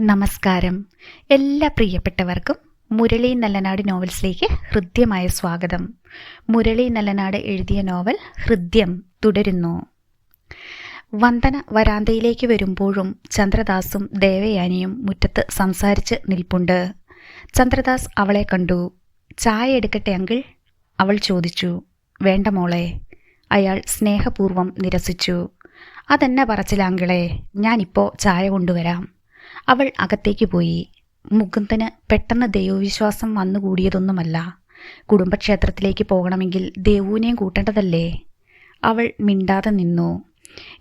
നമസ്കാരം. എല്ലാ പ്രിയപ്പെട്ടവർക്കും മുരളി നല്ലനാട് നോവൽസിലേക്ക് ഹൃദ്യമായ സ്വാഗതം. മുരളി നല്ലനാട് എഴുതിയ നോവൽ ഹൃദ്യം തുടരുന്നു. വന്ദന വരാന്തയിലേക്ക് വരുമ്പോഴും ചന്ദ്രദാസും ദേവയാനിയും മുറ്റത്ത് സംസാരിച്ച് നിൽപ്പുണ്ട്. ചന്ദ്രദാസ് അവളെ കണ്ടു. ചായ എടുക്കട്ടെ അങ്കിൾ? അവൾ ചോദിച്ചു. വേണ്ട മോളെ. അയാൾ സ്നേഹപൂർവം നിരസിച്ചു. അതെന്നെ പറച്ചിലാങ്കിളെ ഞാനിപ്പോൾ ചായ കൊണ്ടുവരാം. അവൾ അകത്തേക്ക് പോയി. മുകുന്ദന് പെട്ടെന്ന് ദൈവവിശ്വാസം വന്നുകൂടിയതൊന്നുമല്ല കുടുംബക്ഷേത്രത്തിലേക്ക് പോകണമെങ്കിൽ ദേവുവിനെയും കൂട്ടേണ്ടതല്ലേ? അവൾ മിണ്ടാതെ നിന്നു.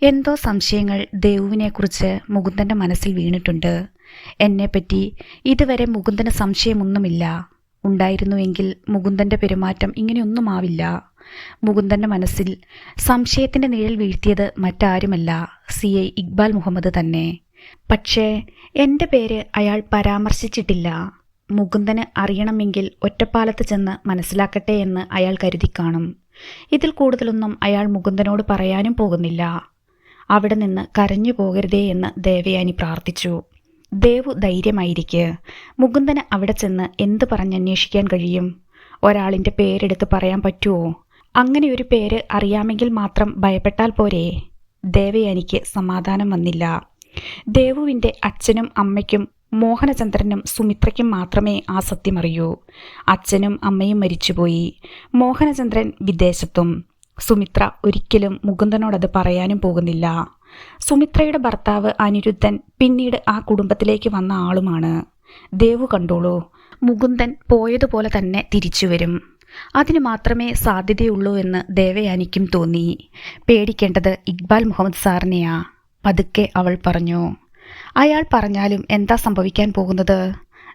എന്തോ സംശയങ്ങൾ ദേവുവിനെക്കുറിച്ച് മുകുന്ദന്റെ മനസ്സിൽ വീണിട്ടുണ്ട്. എന്നെപ്പറ്റി ഇതുവരെ മുകുന്ദന് സംശയമൊന്നുമില്ല. ഉണ്ടായിരുന്നുവെങ്കിൽ മുകുന്ദന്റെ പെരുമാറ്റം ഇങ്ങനെയൊന്നും ആവില്ല മുകുന്ദന്റെ മനസ്സിൽ സംശയത്തിന്റെ നിഴൽ വീഴ്ത്തിയത് മറ്റാരുമല്ല. സി. ഐ. ഇക്ബാൽ മുഹമ്മദ് തന്നെ. പക്ഷേ എന്റെ പേര് അയാൾ പരാമർശിച്ചിട്ടില്ല. മുകുന്ദന് അറിയണമെങ്കിൽ ഒറ്റപ്പാലത്ത് ചെന്ന് മനസ്സിലാക്കട്ടെ എന്ന് അയാൾ കരുതി കാണും. ഇതിൽ കൂടുതലൊന്നും അയാൾ മുകുന്ദനോട് പറയാനും പോകുന്നില്ല. അവിടെ നിന്ന് കരഞ്ഞു പോകരുതേ എന്ന് ദേവയാനി പ്രാർത്ഥിച്ചു. ദേവു ധൈര്യമായിരിക്കെ. മുകുന്ദന് അവിടെ ചെന്ന് എന്ത് പറഞ്ഞന്വേഷിക്കാൻ കഴിയും? ഒരാളിന്റെ പേരെടുത്ത് പറയാൻ പറ്റുമോ അങ്ങനെ ഒരു പേര് അറിയാമെങ്കിൽ മാത്രം ഭയപ്പെട്ടാൽ പോരെ? ദേവയാനിക്ക് സമാധാനം വന്നില്ല. ദേവുവിന്റെ അച്ഛനും അമ്മയ്ക്കും മോഹനചന്ദ്രനും സുമിത്രയ്ക്കും മാത്രമേ ആ സത്യമറിയൂ. അച്ഛനും അമ്മയും മരിച്ചുപോയി. മോഹനചന്ദ്രൻ വിദേശത്തും. സുമിത്ര ഒരിക്കലും മുകുന്ദനോടത് പറയാനും പോകുന്നില്ല. സുമിത്രയുടെ ഭർത്താവ് അനിരുദ്ധൻ പിന്നീട് ആ കുടുംബത്തിലേക്ക് വന്ന ആളുമാണ്. ദേവു കണ്ടോളൂ മുകുന്ദൻ പോയതുപോലെ തന്നെ തിരിച്ചു വരും. അതിന് മാത്രമേ സാധ്യതയുള്ളൂ എന്ന് ദേവയാനിക്കും തോന്നി. പേടിക്കേണ്ടത് ഇക്ബാൽ മുഹമ്മദ് സാറിനെയാ. പതുക്കെ അവൾ പറഞ്ഞു അയാൾ പറഞ്ഞാലും എന്താ സംഭവിക്കാൻ പോകുന്നത്?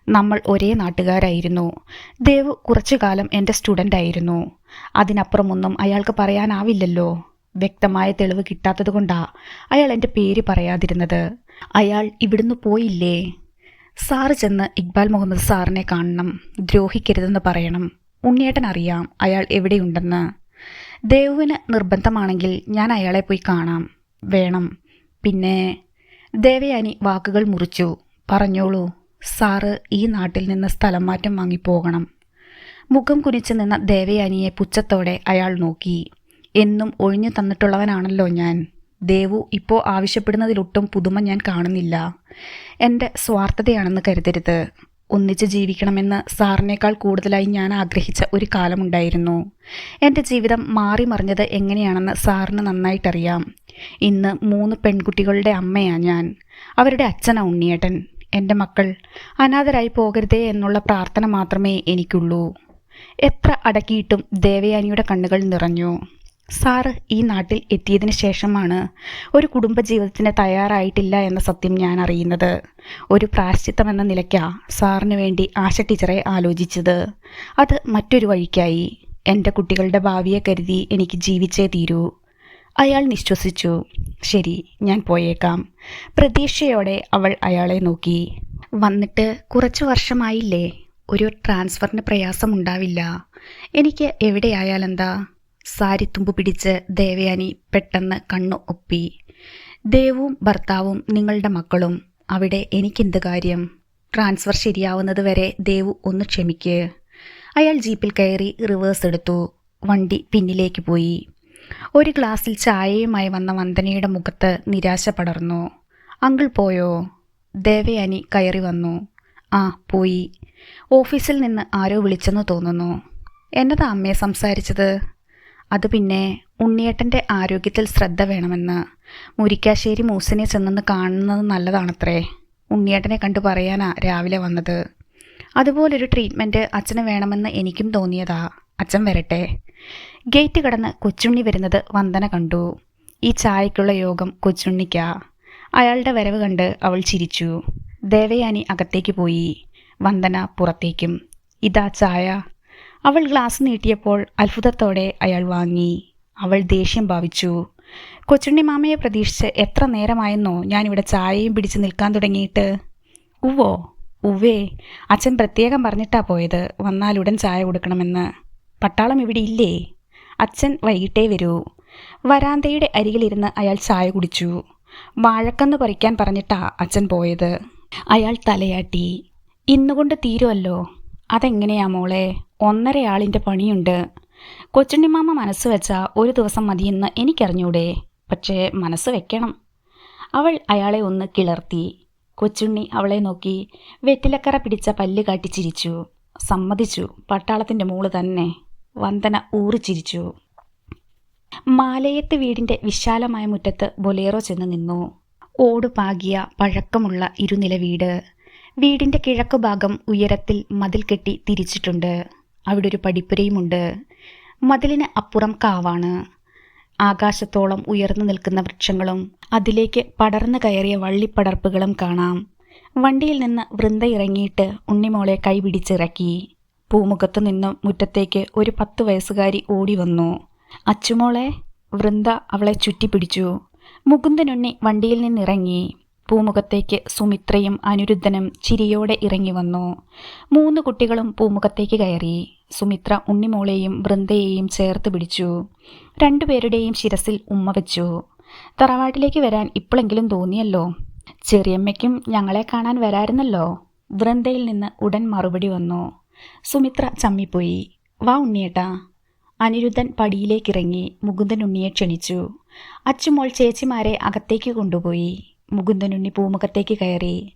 നമ്മൾ ഒരേ നാട്ടുകാരായിരുന്നു. ദേവ് കുറച്ചു കാലം എന്റെ സ്റ്റുഡന്റ് ആയിരുന്നു അതിനപ്പുറമൊന്നും അയാൾക്ക് പറയാനാവില്ലല്ലോ. വ്യക്തമായ തെളിവ് കിട്ടാത്തത് കൊണ്ടാ അയാൾ എന്റെ പേര് പറയാതിരുന്നത്. അയാൾ ഇവിടുന്ന് പോയില്ലേ? സാറ് ചെന്ന് ഇക്ബാൽ മുഹമ്മദ് സാറിനെ കാണണം. ദ്രോഹിക്കരുതെന്ന് പറയണം. ഉണ്ണിയേട്ടൻ അറിയാം അയാൾ എവിടെയുണ്ടെന്ന്. ദേവുവിന് നിർബന്ധമാണെങ്കിൽ ഞാൻ അയാളെ പോയി കാണാം. വേണം. പിന്നെ ദേവയാനി വാക്കുകൾ മുറിച്ചു. പറഞ്ഞോളൂ സാറ് ഈ നാട്ടിൽ നിന്ന് സ്ഥലം മാറ്റം വാങ്ങിപ്പോകണം. മുഖം കുനിച്ചു നിന്ന ദേവയാനിയെ പുച്ഛത്തോടെ അയാൾ നോക്കി. എന്നും ഒഴിഞ്ഞു തന്നിട്ടുള്ളവനാണല്ലോ ഞാൻ. ദേവു ഇപ്പോൾ ആവശ്യപ്പെടുന്നതിലൊട്ടും പുതുമ ഞാൻ കാണുന്നില്ല. എന്റെ സ്വാർത്ഥതയാണെന്ന് കരുതരുത്. ഒന്നിച്ച് ജീവിക്കണമെന്ന് സാറിനേക്കാൾ കൂടുതലായി ഞാൻ ആഗ്രഹിച്ച ഒരു കാലമുണ്ടായിരുന്നു. എന്റെ ജീവിതം മാറി മറിഞ്ഞത് എങ്ങനെയാണെന്ന് സാറിന് നന്നായിട്ടറിയാം. ഇന്ന് മൂന്ന് പെൺകുട്ടികളുടെ അമ്മയാണ് ഞാൻ. അവരുടെ അച്ഛനാ ഉണ്ണിയേട്ടൻ. എന്റെ മക്കൾ. അനാഥരായി പോകരുതേ എന്നുള്ള പ്രാർത്ഥന മാത്രമേ എനിക്കുള്ളൂ. എത്ര അടക്കിയിട്ടും ദേവയാനിയുടെ കണ്ണുകൾ നിറഞ്ഞു. സാറ് ഈ നാട്ടിൽ എത്തിയതിന് ശേഷമാണ് ഒരു കുടുംബജീവിതത്തിന് തയ്യാറായിട്ടില്ല എന്ന സത്യം ഞാൻ അറിയുന്നത്. ഒരു പ്രാശ്ചിത്തം എന്ന നിലയ്ക്കാ സാറിന് വേണ്ടി ആശ ടീച്ചറെ ആലോചിച്ചത്. അത് മറ്റൊരു വഴിക്കായി. എന്റെ കുട്ടികളുടെ ഭാവിയെ കരുതി എനിക്ക് ജീവിച്ചേ തീരൂ. അയാൾ നിശ്വസിച്ചു. ശരി ഞാൻ പോയേക്കാം. പ്രതീക്ഷയോടെ അവൾ അയാളെ നോക്കി. വന്നിട്ട് കുറച്ച് വർഷമായില്ലേ ഒരു ട്രാൻസ്ഫറിന് പ്രയാസമുണ്ടാവില്ല. എനിക്ക് എവിടെയായാലെന്താ? സാരിത്തുമ്പ് പിടിച്ച് ദേവയാനി പെട്ടെന്ന് കണ്ണു ഒപ്പി. ദേവും ഭർത്താവും നിങ്ങളുടെ മക്കളും. അവിടെ എനിക്കെന്ത് കാര്യം? ട്രാൻസ്ഫർ ശരിയാവുന്നത് വരെ ദേവു ഒന്ന് ക്ഷമിക്ക്. അയാൾ ജീപ്പിൽ കയറി റിവേഴ്സ് എടുത്തു. വണ്ടി പിന്നിലേക്ക് പോയി. ഒരു ഗ്ലാസ്സിൽ ചായയുമായി വന്ന വന്ദനയുടെ മുഖത്ത് നിരാശ പടർന്നു. അങ്കിൾ പോയോ? ദേവയാനി കയറി വന്നു. ആ പോയി. ഓഫീസിൽ നിന്ന് ആരോ വിളിച്ചെന്ന് തോന്നുന്നു. എന്നതാ അമ്മയെ സംസാരിച്ചത്? അത് പിന്നെ ഉണ്ണിയേട്ടന്റെ ആരോഗ്യത്തിൽ ശ്രദ്ധ വേണമെന്ന്. മുരിക്കാശ്ശേരി മൂസിനെ ചെന്നെന്ന് കാണുന്നത് നല്ലതാണത്രേ. ഉണ്ണിയേട്ടനെ കണ്ടു പറയാനാ രാവിലെ വന്നത്. അതുപോലൊരു ട്രീറ്റ്മെന്റ് അച്ഛന് വേണമെന്ന് എനിക്കും തോന്നിയതാ. അച്ഛൻ വരട്ടെ. ഗേറ്റ് കടന്ന് കൊച്ചുണ്ണി വരുന്നത് വന്ദന കണ്ടു. ഈ ചായക്കുള്ള യോഗം കൊച്ചുണ്ണിക്കാ. അയാളുടെ വരവ് കണ്ട് അവൾ ചിരിച്ചു. ദേവയാനി അകത്തേക്ക് പോയി. വന്ദന പുറത്തേക്കും. ഇതാ ചായ. അവൾ ഗ്ലാസ് നീട്ടിയപ്പോൾ അത്ഭുതത്തോടെ അയാൾ വാങ്ങി. അവൾ ദേഷ്യം ഭാവിച്ചു. കൊച്ചുണ്ണി മാമയെ പ്രതീക്ഷിച്ച് എത്ര നേരമായെന്നോ ഞാനിവിടെ ചായയും പിടിച്ച് നിൽക്കാൻ തുടങ്ങിയിട്ട്. ഉവ്വോ? ഉവ്വേ. അച്ഛൻ പ്രത്യേകം പറഞ്ഞിട്ടാ പോയത് വന്നാലുടൻ ചായ കൊടുക്കണമെന്ന്. പട്ടാളം ഇവിടെ ഇല്ലേ? അച്ഛൻ വൈകിട്ടേ വരൂ. വരാന്തയുടെ അരികിലിരുന്ന് അയാൾ ചായ കുടിച്ചു. വാഴക്കന്ന് പറിക്കാൻ പറഞ്ഞിട്ടാ അച്ഛൻ പോയത്. അയാൾ തലയാട്ടി. ഇന്നുകൊണ്ട് തീരുമല്ലോ അതെങ്ങനെയാ മോളെ? ഒന്നരയാളിന്റെ പണിയുണ്ട്. കൊച്ചുണ്ണിമാമ മനസ്സ് വെച്ചാൽ ഒരു ദിവസം മതിയെന്ന് എനിക്കറിഞ്ഞൂടെ. പക്ഷേ മനസ്സ് വെക്കണം. അവൾ അയാളെ ഒന്ന് കിളർത്തി. കൊച്ചുണ്ണി അവളെ നോക്കി വെറ്റിലക്കറ പിടിച്ച പല്ല് കാട്ടി ചിരിച്ചു. സമ്മതിച്ചു. പട്ടാളത്തിന്റെ മോൾ തന്നെ. വന്ദന ഊറിച്ചിരിച്ചു. മാലയത്ത് വീടിന്റെ വിശാലമായ മുറ്റത്ത് ബൊലേറോ ചെന്ന് നിന്നു. ഓട് പാകിയ പഴക്കമുള്ള ഇരുനില വീട്. വീടിന്റെ കിഴക്കു ഭാഗം ഉയരത്തിൽ മതിൽ കെട്ടി തിരിച്ചിട്ടുണ്ട്. അവിടെ ഒരു പടിപ്പുരയുമുണ്ട്. മതിലിന് അപ്പുറം കാവാണ്. ആകാശത്തോളം ഉയർന്നു നിൽക്കുന്ന വൃക്ഷങ്ങളും അതിലേക്ക് പടർന്നു കയറിയ വള്ളിപ്പടർപ്പുകളും കാണാം. വണ്ടിയിൽ നിന്ന് വൃന്ദ ഇറങ്ങിയിട്ട് ഉണ്ണിമോളെ കൈപിടിച്ചിറക്കി. പൂമുഖത്തു നിന്നും മുറ്റത്തേക്ക് ഒരു പത്ത് വയസ്സുകാരി ഓടി വന്നു അച്ചുമോളെ വൃന്ദ അവളെ ചുറ്റിപ്പിടിച്ചു. മുകുന്ദനുണ്ണി വണ്ടിയിൽ നിന്നിറങ്ങി. പൂമുഖത്തേക്ക് സുമിത്രയും അനിരുദ്ധനും ചിരിയോടെ ഇറങ്ങി വന്നു. മൂന്ന് കുട്ടികളും പൂമുഖത്തേക്ക് കയറി. സുമിത്ര ഉണ്ണിമോളെയും വൃന്ദയെയും ചേർത്ത് പിടിച്ചു. രണ്ടുപേരുടെയും ശിരസിൽ ഉമ്മ വെച്ചു. തറവാട്ടിലേക്ക് വരാൻ ഇപ്പോഴെങ്കിലും തോന്നിയല്ലോ. ചെറിയമ്മയ്ക്കും ഞങ്ങളെ കാണാൻ വരായിരുന്നല്ലോ വൃന്ദയിൽ നിന്ന് ഉടൻ മറുപടി വന്നു. സുമിത്ര ചമ്മിപ്പോയി. വാ ഉണ്ണിയേട്ടാ. അനിരുദ്ധൻ പടിയിലേക്കിറങ്ങി മുകുന്ദൻ ഉണ്ണിയെ ക്ഷണിച്ചു. അച്ചുമോൾ ചേച്ചിമാരെ അകത്തേക്ക് കൊണ്ടുപോയി. മുകുന്ദനുണ്ണി പൂമുഖത്തേക്ക് കയറി.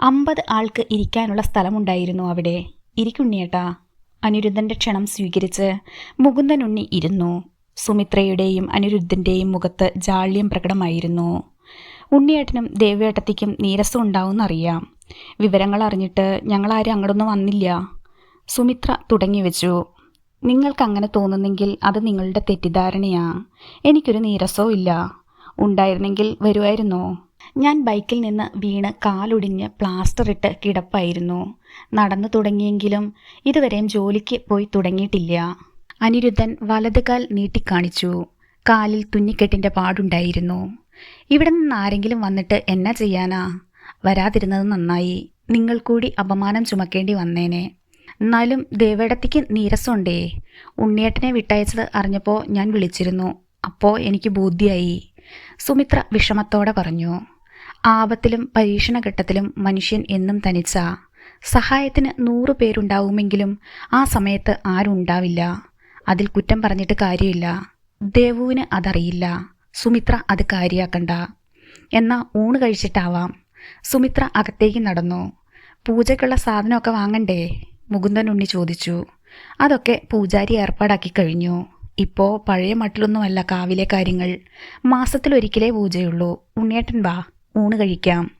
അമ്പത് ആൾക്ക് ഇരിക്കാനുള്ള സ്ഥലമുണ്ടായിരുന്നു അവിടെ. ഇരിക്കുണ്ണിയേട്ടാ അനിരുദ്ധന്റെ ക്ഷണം സ്വീകരിച്ച് മുകുന്ദനുണ്ണി ഇരുന്നു. സുമിത്രയുടെയും അനിരുദ്ധന്റെയും മുഖത്ത് ജാള്യം പ്രകടമായിരുന്നു. ഉണ്ണിയേട്ടനും ദേവേട്ടത്തിക്കും നീരസം ഉണ്ടാവുമെന്നറിയാം. വിവരങ്ങൾ അറിഞ്ഞിട്ട് ഞങ്ങളാരും അങ്ങോട്ടൊന്നും വന്നില്ല. സുമിത്ര തുടങ്ങി വെച്ചു. നിങ്ങൾക്ക് അങ്ങനെ തോന്നുന്നെങ്കിൽ അത് നിങ്ങളുടെ തെറ്റിദ്ധാരണയാ. എനിക്കൊരു നീരസവും ഇല്ല. ഉണ്ടായിരുന്നെങ്കിൽ വരുമായിരുന്നോ ഞാൻ ബൈക്കിൽ നിന്ന് വീണ് കാലൊടിഞ്ഞ് പ്ലാസ്റ്റർ ഇട്ട് കിടപ്പായിരുന്നു. നടന്നു തുടങ്ങിയെങ്കിലും ഇതുവരെയും ജോലിക്ക് പോയി തുടങ്ങിയിട്ടില്ല. അനിരുദ്ധൻ വലതുകാൽ നീട്ടിക്കാണിച്ചു. കാലിൽ തുന്നിക്കെട്ടിന്റെ പാടുണ്ടായിരുന്നു. ഇവിടെ നിന്ന് ആരെങ്കിലും വന്നിട്ട് എന്നാ ചെയ്യാനാ? വരാതിരുന്നത് നന്നായി. നിങ്ങൾ കൂടി അപമാനം ചുമക്കേണ്ടി വന്നേനെ. എന്നാലും ദേവേടത്തിക്ക് നീരസമുണ്ടേ. ഉണ്ണിയേട്ടനെ വിട്ടയച്ചത് അറിഞ്ഞപ്പോൾ ഞാൻ വിളിച്ചിരുന്നു. അപ്പോൾ എനിക്ക് ബോധ്യായി. സുമിത്ര വിഷമത്തോടെ പറഞ്ഞു. ആപത്തിലും പരീക്ഷണഘട്ടത്തിലും മനുഷ്യൻ എന്നും തനിച്ച. സഹായത്തിന് നൂറു പേരുണ്ടാവുമെങ്കിലും ആ സമയത്ത് ആരുണ്ടാവില്ല. അതിൽ കുറ്റം പറഞ്ഞിട്ട് കാര്യമില്ല. ദേവുവിന് അതറിയില്ല. സുമിത്ര അത് കാര്യാക്കണ്ട. എന്നാ ഊണ് കഴിച്ചിട്ടാവാം. സുമിത്ര അകത്തേക്ക് നടന്നു. പൂജയ്ക്കുള്ള സാധനമൊക്കെ വാങ്ങണ്ടേ? മുകുന്ദൻ ഉണ്ണി ചോദിച്ചു. അതൊക്കെ പൂജാരി ഏർപ്പാടാക്കി കഴിഞ്ഞു. ഇപ്പോൾ പഴയ മട്ടിലൊന്നുമല്ല കാവിലെ കാര്യങ്ങൾ. മാസത്തിലൊരിക്കലേ പൂജയുള്ളൂ. ഉണ്ണിയേട്ടൻ വാ ഊണ് കഴിക്കാം.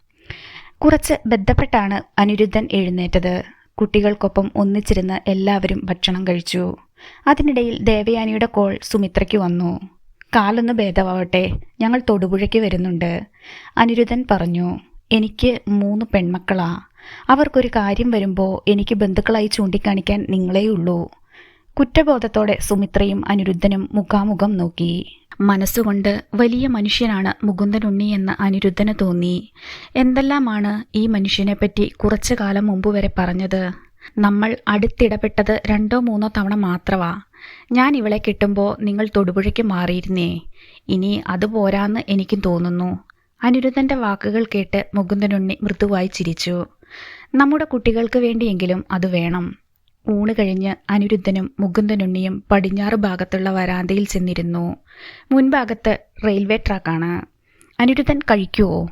കുറച്ച് ബന്ധപ്പെട്ടാണ് അനിരുദ്ധൻ എഴുന്നേറ്റത്. കുട്ടികൾക്കൊപ്പം ഒന്നിച്ചിരുന്ന് എല്ലാവരും ഭക്ഷണം കഴിച്ചു. അതിനിടയിൽ ദേവയാനിയുടെ കോൾ സുമിത്രയ്ക്ക് വന്നു. കാലൊന്ന് ഭേദമാവട്ടെ ഞങ്ങൾ തൊടുപുഴയ്ക്ക് വരുന്നുണ്ട് അനിരുദ്ധൻ പറഞ്ഞു. എനിക്ക് മൂന്ന് പെൺമക്കളാ. അവർക്കൊരു കാര്യം വരുമ്പോൾ എനിക്ക് ബന്ധുക്കളായി ചൂണ്ടിക്കാണിക്കാൻ നിങ്ങളേയുള്ളൂ. കുറ്റബോധത്തോടെ സുമിത്രയും അനിരുദ്ധനും മുഖാമുഖം നോക്കി. മനസ്സുകൊണ്ട് വലിയ മനുഷ്യനാണ് മുകുന്ദനുണ്ണി എന്ന് അനിരുദ്ധന് തോന്നി. എന്തെല്ലാമാണ് ഈ മനുഷ്യനെപ്പറ്റി കുറച്ചു കാലം മുമ്പ് വരെ പറഞ്ഞത്? നമ്മൾ അടുത്തിടപെട്ടത് രണ്ടോ മൂന്നോ തവണ മാത്രമാ ഞാൻ ഇവളെ കിട്ടുമ്പോൾ നിങ്ങൾ തൊടുപുഴയ്ക്ക് മാറിയിരുന്നേ. ഇനി അത് പോരാന്ന് എനിക്കും തോന്നുന്നു. അനിരുദ്ധന്റെ വാക്കുകൾ കേട്ട് മുകുന്ദനുണ്ണി മൃദുവായി ചിരിച്ചു. നമ്മുടെ കുട്ടികൾക്ക് വേണ്ടിയെങ്കിലും അത് വേണം. ഊണ് കഴിഞ്ഞ് അനിരുദ്ധനും മുകുന്ദനുണ്ണിയും പടിഞ്ഞാറ് ഭാഗത്തുള്ള വരാന്തയിൽ ചെന്നിരുന്നു. മുൻഭാഗത്ത് റെയിൽവേ ട്രാക്കാണ്. അനിരുദ്ധൻ കഴിക്കുവോ?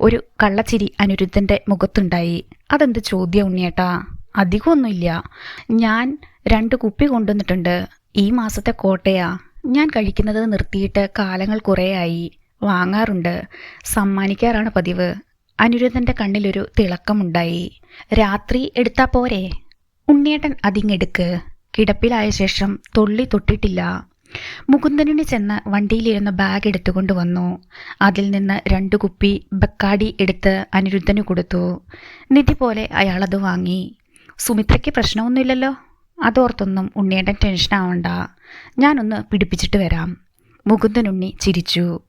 ഒരു കള്ളച്ചിരി അനിരുദ്ധന്റെ മുഖത്തുണ്ടായി. അതെന്ത് ചോദ്യം ഉണ്ണിയേട്ടാ? അധികമൊന്നുമില്ല. ഞാൻ രണ്ട് കുപ്പി കൊണ്ടുവന്നിട്ടുണ്ട്. ഈ മാസത്തെ കോട്ടയാ. ഞാൻ കഴിക്കുന്നത് നിർത്തിയിട്ട് കാലങ്ങൾ കുറേയായി. വാങ്ങാറുണ്ട്. സമ്മാനിക്കാറാണ് പതിവ്. അനിരുദ്ധന്റെ കണ്ണിലൊരു തിളക്കമുണ്ടായി. രാത്രി എടുത്താ പോരെ? ഉണ്ണിയേട്ടൻ അതിങ്ങെടുക്ക്. കിടപ്പിലായ ശേഷം തൊള്ളി തൊട്ടിട്ടില്ല. മുകുന്ദനുണ്ണി ചെന്ന് വണ്ടിയിലിരുന്ന ബാഗ് എടുത്തുകൊണ്ട് വന്നു. അതിൽ നിന്ന് രണ്ടു കുപ്പി ബക്കാടി എടുത്ത് അനിരുദ്ധന് കൊടുത്തു. നിധി പോലെ അയാളത് വാങ്ങി. സുമിത്രയ്ക്ക് പ്രശ്നമൊന്നുമില്ലല്ലോ? അതോർത്തൊന്നും ഉണ്ണിയേട്ടൻ ടെൻഷൻ ആവണ്ട ഞാനൊന്ന് പിടിപ്പിച്ചിട്ട് വരാം. മുകുന്ദനുണ്ണി ചിരിച്ചു.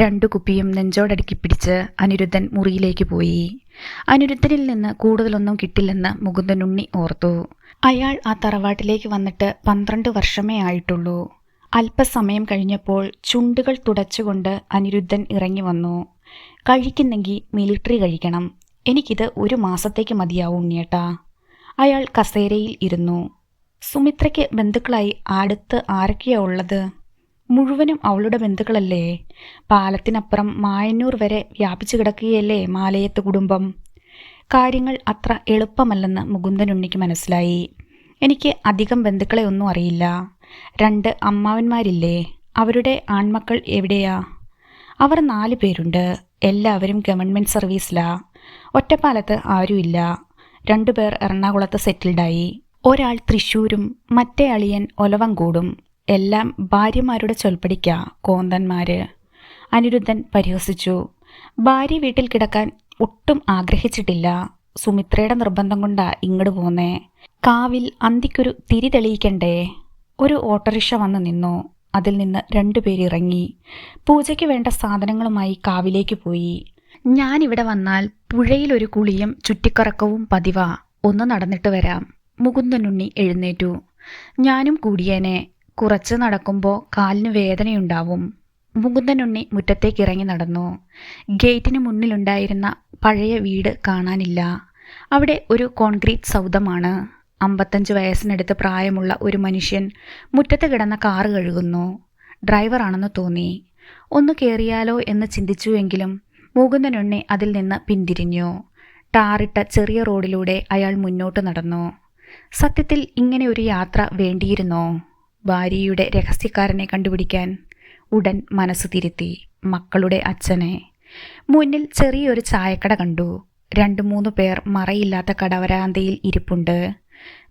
രണ്ടു കുപ്പിയും നെഞ്ചോടടുക്കി പിടിച്ച് അനിരുദ്ധൻ മുറിയിലേക്ക് പോയി. അനിരുദ്ധനിൽ നിന്ന് കൂടുതലൊന്നും കിട്ടില്ലെന്ന് മുകുന്ദനുണ്ണി ഓർത്തു. അയാൾ ആ തറവാട്ടിലേക്ക് വന്നിട്ട് പന്ത്രണ്ട് വർഷമേ ആയിട്ടുള്ളൂ. അല്പസമയം കഴിഞ്ഞപ്പോൾ ചുണ്ടുകൾ തുടച്ചുകൊണ്ട് അനിരുദ്ധൻ ഇറങ്ങി വന്നു. കഴിക്കുന്നെങ്കിൽ മിലിട്ടറി കഴിക്കണം. എനിക്കിത് ഒരു മാസത്തേക്ക് മതിയാവും ഉണ്ണിയേട്ടാ. അയാൾ കസേരയിൽ ഇരുന്നു. സുമിത്രയ്ക്ക് ബന്ധുക്കളായി അടുത്ത് ആരൊക്കെയാ ഉള്ളത്? മുഴുവനും അവളുടെ ബന്ധുക്കളല്ലേ? പാലത്തിനപ്പുറം മായന്നൂർ വരെ വ്യാപിച്ചു കിടക്കുകയല്ലേ മാലയത്ത് കുടുംബം? കാര്യങ്ങൾ അത്ര എളുപ്പമല്ലെന്ന് മുകുന്ദൻ ഉണ്ണിക്ക് മനസ്സിലായി. എനിക്ക് അധികം ബന്ധുക്കളെ ഒന്നും അറിയില്ല. രണ്ട് അമ്മാവന്മാരില്ലേ? അവരുടെ ആൺമക്കൾ എവിടെയാ? അവർ നാല് പേരുണ്ട്. എല്ലാവരും ഗവൺമെന്റ് സർവീസിലാ. ഒറ്റപ്പാലത്ത് ആരുമില്ല രണ്ടുപേർ എറണാകുളത്ത് സെറ്റിൽഡായി. ഒരാൾ തൃശ്ശൂരും മറ്റേ അളിയൻ ഒലവങ്കോടും. എല്ലാം ഭാര്യമാരുടെ ചൊൽപ്പടിക്ക കോന്തന്മാര്. അനിരുദ്ധൻ പരിഹസിച്ചു. ഭാര്യ വീട്ടിൽ കിടക്കാൻ ഒട്ടും ആഗ്രഹിച്ചിട്ടില്ല. സുമിത്രയുടെ നിർബന്ധം കൊണ്ടാ ഇങ്ങോട്ട് പോന്നേ. കാവിൽ അന്തിക്കൊരു തിരി തെളിയിക്കണ്ടേ? ഒരു ഓട്ടോറിക്ഷ വന്ന് നിന്നു. അതിൽ നിന്ന് രണ്ടുപേർ ഇറങ്ങി. പൂജയ്ക്ക് വേണ്ട സാധനങ്ങളുമായി കാവിലേക്ക് പോയി. ഞാനിവിടെ വന്നാൽ പുഴയിലൊരു കുളിയും ചുറ്റിക്കറക്കവും പതിവാ. ഒന്ന് നടന്നിട്ട് വരാം. മുകുന്ദനുണ്ണി എഴുന്നേറ്റു. ഞാനും കൂടിയേനെ. കുറച്ച് നടക്കുമ്പോൾ കാലിന് വേദനയുണ്ടാവും. മുകുന്ദനുണ്ണി മുറ്റത്തേക്ക് ഇറങ്ങി നടന്നു. ഗേറ്റിന് മുന്നിലുണ്ടായിരുന്ന പഴയ വീട് കാണാനില്ല. അവിടെ ഒരു കോൺക്രീറ്റ് സൗധമാണ്. അമ്പത്തഞ്ച് വയസ്സിനടുത്ത് പ്രായമുള്ള ഒരു മനുഷ്യൻ മുറ്റത്ത് കിടന്ന കാറ് കഴുകുന്നു. ഡ്രൈവറാണെന്ന് തോന്നി. ഒന്ന് കയറിയാലോ എന്ന് ചിന്തിച്ചുവെങ്കിലും മുകുന്ദനുണ്ണി അതിൽ നിന്ന് പിന്തിരിഞ്ഞു. ടാറിട്ട ചെറിയ റോഡിലൂടെ അയാൾ മുന്നോട്ട് നടന്നു. സത്യത്തിൽ ഇങ്ങനെ ഒരു യാത്ര വേണ്ടിയിരുന്നോ? ഭാര്യയുടെ രഹസ്യക്കാരനെ കണ്ടുപിടിക്കാൻ ഉടൻ മനസ്സ് തിരുത്തി മക്കളുടെ അച്ഛനെ. മുന്നിൽ ചെറിയൊരു ചായക്കട കണ്ടു. രണ്ടു മൂന്ന് പേർ മറയില്ലാത്ത കടവരാന്തയിൽ ഇരിപ്പുണ്ട്.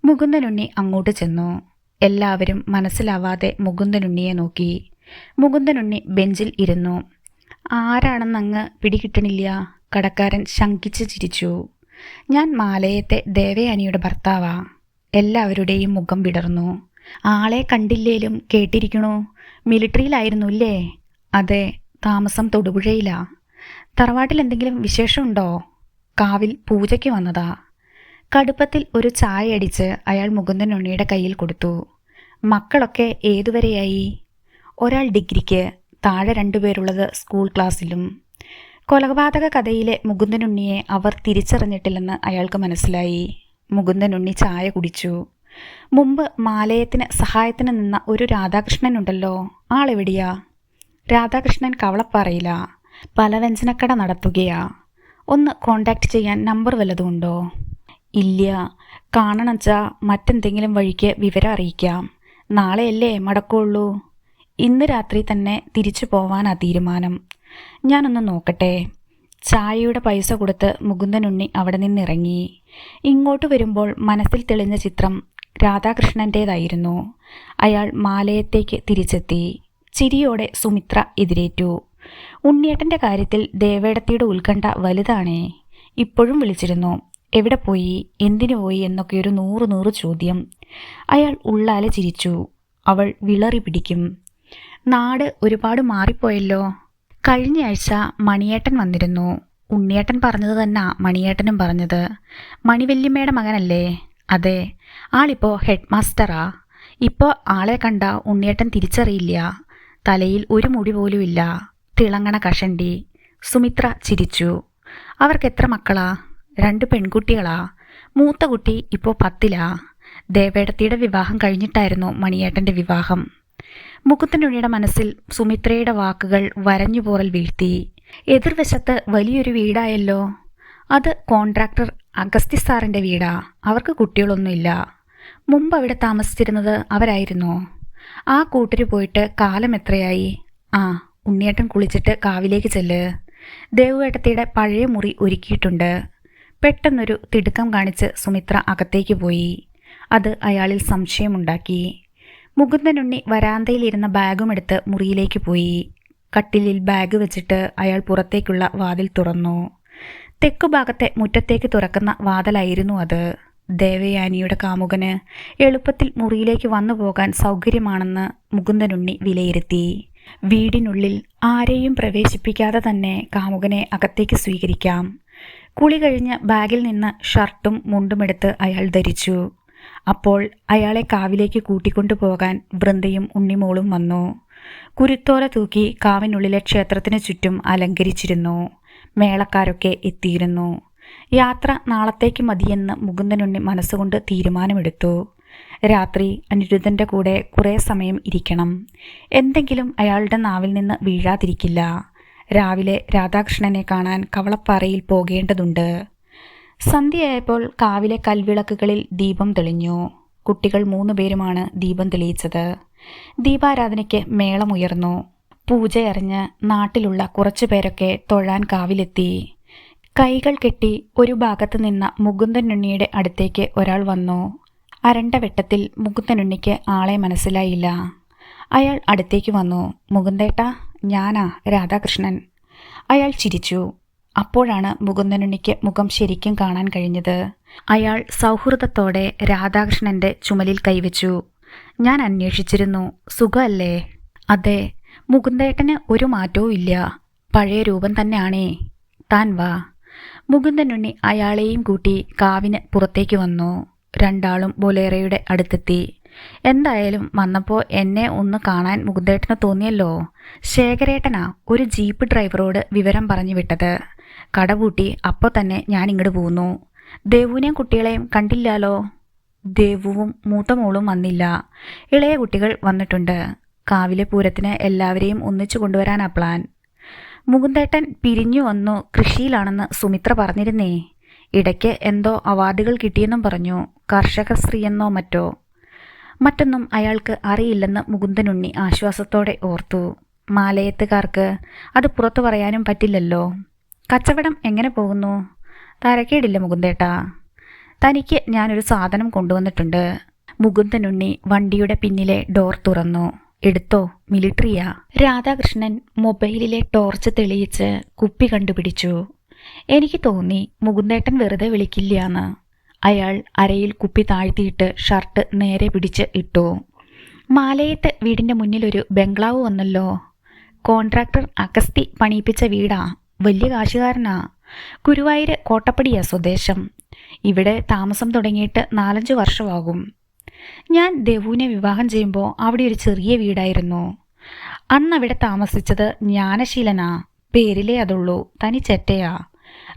മുകുന്ദനുണ്ണി അങ്ങോട്ട് ചെന്നു. എല്ലാവരും മനസ്സിലാവാതെ മുകുന്ദനുണ്ണിയെ നോക്കി. മുകുന്ദനുണ്ണി ബെഞ്ചിൽ ഇരുന്നു. ആരാണെന്നങ്ങ് പിടികിട്ടണില്ല? കടക്കാരൻ ശങ്കിച്ച് ചിരിച്ചു. ഞാൻ മാലയത്തെ ദേവയാനിയുടെ ഭർത്താവാ. എല്ലാവരുടെയും മുഖം വിടർന്നു. ആളെ കണ്ടില്ലേലും കേട്ടിരിക്കണു? മിലിറ്ററിയിലായിരുന്നു ഇല്ലേ അതെ താമസം തൊടുപുഴയിലാ. തറവാട്ടിൽ എന്തെങ്കിലും വിശേഷമുണ്ടോ? കാവിൽ പൂജയ്ക്ക് വന്നതാ. കടുപ്പത്തിൽ ഒരു ചായ അടിച്ച് അയാൾ മുകുന്ദൻ ഉണ്ണിയുടെ കയ്യിൽ കൊടുത്തു. മക്കളൊക്കെ ഏതുവരെയായി? ഒരാൾ ഡിഗ്രിക്ക് താഴെ രണ്ടുപേരുള്ളത് സ്കൂൾ ക്ലാസ്സിലും. കൊലപാതക കഥയിലെ മുകുന്ദനുണ്ണിയെ അവർ തിരിച്ചറിഞ്ഞിട്ടില്ലെന്ന് അയാൾക്ക് മനസ്സിലായി. മുകുന്ദനുണ്ണി ചായ കുടിച്ചു. മുമ്പ് മാലയത്തിന് സഹായത്തിന് നിന്ന ഒരു രാധാകൃഷ്ണനുണ്ടല്ലോ. ആളെവിടെയാ? രാധാകൃഷ്ണൻ കവളപ്പാറയില. പലവ്യഞ്ജനക്കട നടത്തുകയാ. ഒന്ന് കോണ്ടാക്ട് ചെയ്യാൻ നമ്പർ വല്ലതും ഉണ്ടോ? ഇല്ല. കാണണച്ചാ മറ്റെന്തെങ്കിലും വഴിക്ക് വിവരം അറിയിക്കാം. നാളെയല്ലേ മടക്കുള്ളൂ? ഇന്ന് രാത്രി തന്നെ തിരിച്ചു പോവാനാ തീരുമാനം. ഞാനൊന്ന് നോക്കട്ടെ. ചായയുടെ പൈസ കൊടുത്ത് മുകുന്ദനുണ്ണി അവിടെ നിന്നിറങ്ങി. ഇങ്ങോട്ട് വരുമ്പോൾ മനസ്സിൽ തെളിഞ്ഞ ചിത്രം രാധാകൃഷ്ണന്റേതായിരുന്നു അയാൾ മാലയത്തേക്ക് തിരിച്ചെത്തി. ചിരിയോടെ സുമിത്ര എതിരേറ്റു. ഉണ്ണിയേട്ടന്റെ കാര്യത്തിൽ ദേവേടത്തിയുടെ ഉത്കണ്ഠ വലുതാണേ. ഇപ്പോഴും വിളിച്ചിരുന്നു എവിടെ പോയി? എന്തിനു പോയി? എന്നൊക്കെ ഒരു നൂറ് നൂറ് ചോദ്യം. അയാൾ ഉള്ളാലെ ചിരിച്ചു. അവൾ വിളറി പിടിക്കും. നാട് ഒരുപാട് മാറിപ്പോയല്ലോ. കഴിഞ്ഞയാഴ്ച മണിയേട്ടൻ വന്നിരുന്നു. ഉണ്ണിയേട്ടൻ പറഞ്ഞത് തന്നെ മണിയേട്ടനും പറഞ്ഞത്. മണിവല്യമ്മയുടെ മകനല്ലേ? അതെ. ആളിപ്പോൾ ഹെഡ് മാസ്റ്ററാ ഇപ്പോൾ ആളെ കണ്ട ഉണ്ണിയേട്ടൻ തിരിച്ചറിയില്ല. തലയിൽ ഒരു മുടി പോലുമില്ല തിളങ്ങണ കഷണ്ടി. സുമിത്ര ചിരിച്ചു. അവർക്ക് എത്ര മക്കളാ? രണ്ട് പെൺകുട്ടികളാ. മൂത്ത കുട്ടി ഇപ്പോൾ പത്തിലാ. ദേവേടത്തിയുടെ വിവാഹം കഴിഞ്ഞിട്ടായിരുന്നു മണിയേട്ടന്റെ വിവാഹം. മുക്കുത്തിനുണ്ണിയുടെ മനസ്സിൽ സുമിത്രയുടെ വാക്കുകൾ വരഞ്ഞുപോറൽ വീഴ്ത്തി. എതിർവശത്ത് വലിയൊരു വീടായല്ലോ. അത് കോൺട്രാക്ടർ അഗസ്തി സാറിന്റെ വീടാ. അവർക്ക് കുട്ടികളൊന്നുമില്ല. മുമ്പ് അവിടെ താമസിച്ചിരുന്നത് അവരായിരുന്നോ. ആ കൂട്ടര് പോയിട്ട് കാലം എത്രയായി? ആ ഉണ്ണിയേട്ടൻ കുളിച്ചിട്ട് കാവിലേക്ക് ചെല്ല്. ദേവുവേട്ടത്തിയുടെ പഴയ മുറി ഒരുക്കിയിട്ടുണ്ട്. പെട്ടെന്നൊരു തിടുക്കം കാണിച്ച് സുമിത്ര അകത്തേക്ക് പോയി. അത് അയാളിൽ സംശയമുണ്ടാക്കി. മുകുന്ദനുണ്ണി വരാന്തയിലിരുന്ന ബാഗും എടുത്ത് മുറിയിലേക്ക് പോയി. കട്ടിലിൽ ബാഗ് വെച്ചിട്ട് അയാൾ പുറത്തേക്കുള്ള വാതിൽ തുറന്നു. തെക്കുഭാഗത്തെ മുറ്റത്തേക്ക് തുറക്കുന്ന വാതലായിരുന്നു അത്. ദേവയാനിയുടെ കാമുകന് എളുപ്പത്തിൽ മുറിയിലേക്ക് വന്നു പോകാൻ സൗകര്യമാണെന്ന് മുകുന്ദനുണ്ണി വിലയിരുത്തി. വീടിനുള്ളിൽ ആരെയും പ്രവേശിപ്പിക്കാതെ തന്നെ കാമുകനെ അകത്തേക്ക് സ്വീകരിക്കാം. കുളി കഴിഞ്ഞ് ബാഗിൽ നിന്ന് ഷർട്ടും മുണ്ടുമെടുത്ത് അയാൾ ധരിച്ചു. അപ്പോൾ അയാളെ കാവിലേക്ക് കൂട്ടിക്കൊണ്ടു പോകാൻ വൃന്ദയും ഉണ്ണിമോളും വന്നു. കുരുത്തോല തൂക്കി കാവിനുള്ളിലെ ക്ഷേത്രത്തിന് ചുറ്റും അലങ്കരിച്ചിരുന്നു. മേളക്കാരൊക്കെ എത്തിയിരുന്നു. യാത്ര നാളത്തേക്ക് മതിയെന്ന് മുകുന്ദനുണ്ണി മനസ്സുകൊണ്ട് തീരുമാനമെടുത്തു. രാത്രി അനിരുദ്ധന്റെ കൂടെ കുറേ സമയം ഇരിക്കണം. എന്തെങ്കിലും അയാളുടെ നാവിൽ നിന്ന് വീഴാതിരിക്കില്ല. രാവിലെ രാധാകൃഷ്ണനെ കാണാൻ കവളപ്പാറയിൽ പോകേണ്ടതുണ്ട്. സന്ധ്യയായപ്പോൾ കാവിലെ കൽവിളക്കുകളിൽ ദീപം തെളിഞ്ഞു. കുട്ടികൾ മൂന്നുപേരുമാണ് ദീപം തെളിയിച്ചത്. ദീപാരാധനയ്ക്ക് മേളമുയർന്നു. പൂജയറിഞ്ഞ് നാട്ടിലുള്ള കുറച്ചുപേരൊക്കെ തൊഴാൻ കാവിലെത്തി. കൈകൾ കെട്ടി ഒരു ഭാഗത്ത് നിന്ന മുകുന്ദനുണ്ണിയുടെ അടുത്തേക്ക് ഒരാൾ വന്നു. അരണ്ട വെട്ടത്തിൽ മുകുന്ദനുണ്ണിക്ക് ആളെ മനസ്സിലായില്ല. അയാൾ അടുത്തേക്ക് വന്നു. മുകുന്ദേട്ട ഞാനാ രാധാകൃഷ്ണൻ. അയാൾ ചിരിച്ചു. അപ്പോഴാണ് മുകുന്ദനുണ്ണിക്ക് മുഖം ശരിക്കും കാണാൻ കഴിഞ്ഞത്. അയാൾ സൗഹൃദത്തോടെ രാധാകൃഷ്ണന്റെ ചുമലിൽ കൈവച്ചു. ഞാൻ അന്വേഷിച്ചിരുന്നു. സുഖമല്ലേ? അതെ മുകുന്ദേട്ടന് ഒരു മാറ്റവും ഇല്ല. പഴയ രൂപം തന്നെയാണേ. താൻ വാ. മുകുന്ദനുണ്ണി അയാളെയും കൂട്ടി കാവിന് പുറത്തേക്ക് വന്നു. രണ്ടാളും ബൊലേറയുടെ അടുത്തെത്തി. എന്തായാലും വന്നപ്പോൾ എന്നെ ഒന്ന് കാണാൻ മുകുന്ദേട്ടന് തോന്നിയല്ലോ. ശേഖരേട്ടനാ ഒരു ജീപ്പ് ഡ്രൈവറോട് വിവരം പറഞ്ഞു വിട്ടത്. കടപൂട്ടി അപ്പോൾ തന്നെ ഞാൻ ഇങ്ങോട്ട് പോന്നു. ദേവുവിനെയും കുട്ടികളെയും കണ്ടില്ലാലോ? ദേവുവും മൂത്ത മോളും വന്നില്ല. ഇളയ കുട്ടികൾ വന്നിട്ടുണ്ട്. കാവിലെ പൂരത്തിന് എല്ലാവരെയും ഒന്നിച്ചു കൊണ്ടുവരാനാ പ്ലാൻ. മുകുന്ദേട്ടൻ പിരിഞ്ഞു വന്നു കൃഷിയിലാണെന്ന് സുമിത്ര പറഞ്ഞിരുന്നേ. ഇടയ്ക്ക് എന്തോ അവാർഡുകൾ കിട്ടിയെന്നും പറഞ്ഞു. കർഷക സ്ത്രീയെന്നോ മറ്റോ. മറ്റൊന്നും അയാൾക്ക് അറിയില്ലെന്ന് മുകുന്ദനുണ്ണി ആശ്വാസത്തോടെ ഓർത്തു. മാലയത്തുകാർക്ക് അത് പുറത്തു പറയാനും പറ്റില്ലല്ലോ. കച്ചവടം എങ്ങനെ പോകുന്നു? തരക്കേടില്ല മുകുന്ദേട്ടാ. തനിക്ക് ഞാനൊരു സാധനം കൊണ്ടുവന്നിട്ടുണ്ട്. മുകുന്ദനുണ്ണി വണ്ടിയുടെ പിന്നിലെ ഡോർ തുറന്നു. എടുത്തോ? മിലിട്ടറിയാ? രാധാകൃഷ്ണൻ മൊബൈലിലെ ടോർച്ച് തെളിയിച്ച് കുപ്പി കണ്ടുപിടിച്ചു. എനിക്ക് തോന്നി മുകുന്ദേട്ടൻ വെറുതെ വിളിക്കില്ലാന്ന്. അയാൾ അരയിൽ കുപ്പി താഴ്ത്തിയിട്ട് ഷർട്ട് നേരെ പിടിച്ച് ഇട്ടു. മാലയത്ത് വീടിന്റെ മുന്നിലൊരു ബംഗ്ലാവ് വന്നല്ലോ. കോൺട്രാക്ടർ അഗസ്തി പണിയിപ്പിച്ച വീടാ. വലിയ കാശുകാരനാ. ഗുരുവായൂർ കോട്ടപ്പടിയാ സ്വദേശം. ഇവിടെ താമസം തുടങ്ങിയിട്ട് നാലഞ്ച് വർഷമാകും. ഞാൻ ദേവുവിനെ വിവാഹം ചെയ്യുമ്പോൾ അവിടെ ഒരു ചെറിയ വീടായിരുന്നു. അന്നവിടെ താമസിച്ചത് ജ്ഞാനശീലനാ. പേരിലേ അതുള്ളൂ. തനി ചെറ്റയാ.